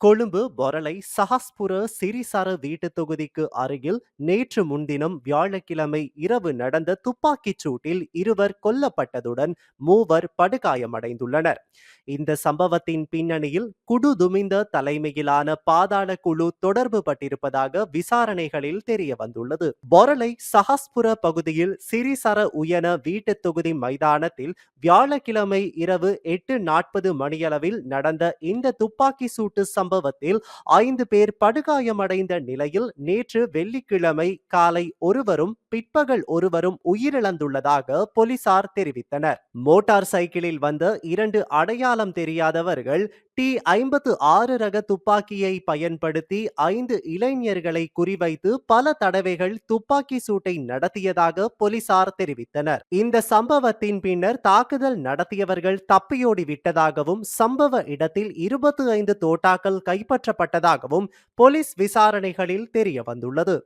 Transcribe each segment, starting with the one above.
கொழும்பு பொரளை சஹாஸ்புர சிறிசர வீட்டு தொகுதிக்கு அருகில் நேற்று முன்தினம் வியாழக்கிழமை இரவு நடந்த துப்பாக்கிச் சூட்டில் இருவர் கொல்லப்பட்டதுடன் மூவர் படுகாயமடைந்துள்ளனர். இந்த சம்பவத்தின் பின்னணியில் குடு துமிந்த தலைமையிலான பாதாள குழு தொடர்பு பட்டிருப்பதாக விசாரணைகளில் தெரிய வந்துள்ளது பொரளை சஹாஸ்புர பகுதியில் சிறிசர உயன வீட்டு தொகுதி மைதானத்தில் வியாழக்கிழமை இரவு எட்டு நாற்பது மணியளவில் நடந்த இந்த துப்பாக்கி சூட்டு சம்பவத்தில் ஐந்து பேர் படுகாயமடைந்த நிலையில் நேற்று வெள்ளிக்கிழமை காலை ஒருவரும் பிற்பகல் ஒருவரும் உயிரிழந்துள்ளதாக போலீசார் தெரிவித்தனர். மோட்டார் சைக்கிளில் வந்த இரண்டு அடையாளம் தெரியாதவர்கள் டி ஐம்பத்து ஆறு ரக துப்பாக்கியை பயன்படுத்தி ஐந்து இளைஞர்களை குறிவைத்து பல தடவைகள் துப்பாக்கி சூட்டை நடத்தியதாக போலீசார் தெரிவித்தனர். இந்த சம்பவத்தின் பின்னர் தாக்குதல் நடத்தியவர்கள் தப்பியோடி விட்டதாகவும் சம்பவ இடத்தில் இருபத்தி ஐந்து தோட்டாக்கள் கைப்பற்றப்பட்டதாகவும் போலீஸ் விசாரணைகளில் தெரிய வந்துள்ளது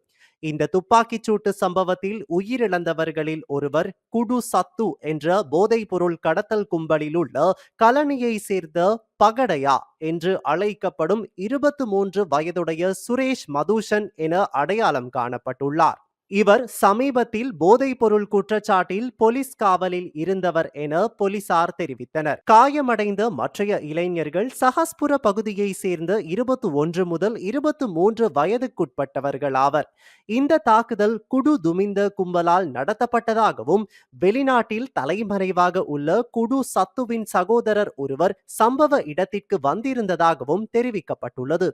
இந்த துப்பாக்கிச் சூட்டு சம்பவத்தில் உயிரிழந்தவர்களில் ஒருவர் குடு சத்து என்ற போதைப்பொருள் கடத்தல் கும்பலில் உள்ள கலனியை சேர்ந்த பகடையா என்று அழைக்கப்படும் இருபத்து மூன்று வயதுடைய சுரேஷ் மதுஷன் என அடையாளம் காணப்பட்டுள்ளார். இவர் சமீபத்தில் போதைப்பொருள் குற்றச்சாட்டில் போலீஸ் காவலில் இருந்தவர் என போலீசார் தெரிவித்தனர். காயமடைந்த மற்றைய இளைஞர்கள் சஹஸ்புர பகுதியை சேர்ந்த இருபத்தி ஒன்று முதல் இருபத்தி மூன்று வயதுக்குட்பட்டவர்கள் ஆவர். இந்த தாக்குதல் குடு துமிந்த கும்பலால் நடத்தப்பட்டதாகவும் வெளிநாட்டில் தலைமறைவாக உள்ள குடு சத்துவின் சகோதரர் ஒருவர் சம்பவ இடத்திற்கு வந்திருந்ததாகவும் தெரிவிக்கப்பட்டுள்ளது.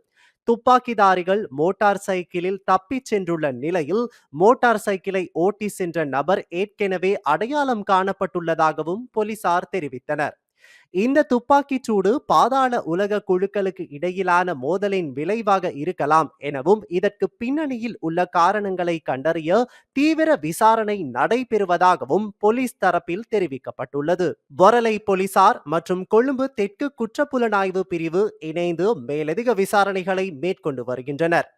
துப்பாக்கிதாரிகள் மோட்டார் சைக்கிளில் தப்பிச் சென்றுள்ள நிலையில் மோட்டார் சைக்கிளை ஓட்டி சென்ற நபர் ஏற்கனவே அடையாளம் காணப்பட்டுள்ளதாகவும் போலீசார் தெரிவித்தனர். இந்த துப்பாக்கிச் சூடு பாதாள உலக குழுக்களுக்கு இடையிலான மோதலின் விளைவாக இருக்கலாம் எனவும் இதற்கு பின்னணியில் உள்ள காரணங்களை கண்டறிய தீவிர விசாரணை நடைபெறுவதாகவும் போலீஸ் தரப்பில் தெரிவிக்கப்பட்டுள்ளது. வரலை போலீசார் மற்றும் கொழும்பு தெற்கு குற்றப்புலனாய்வு பிரிவு இணைந்து மேலதிக விசாரணைகளை மேற்கொண்டு வருகின்றனர்.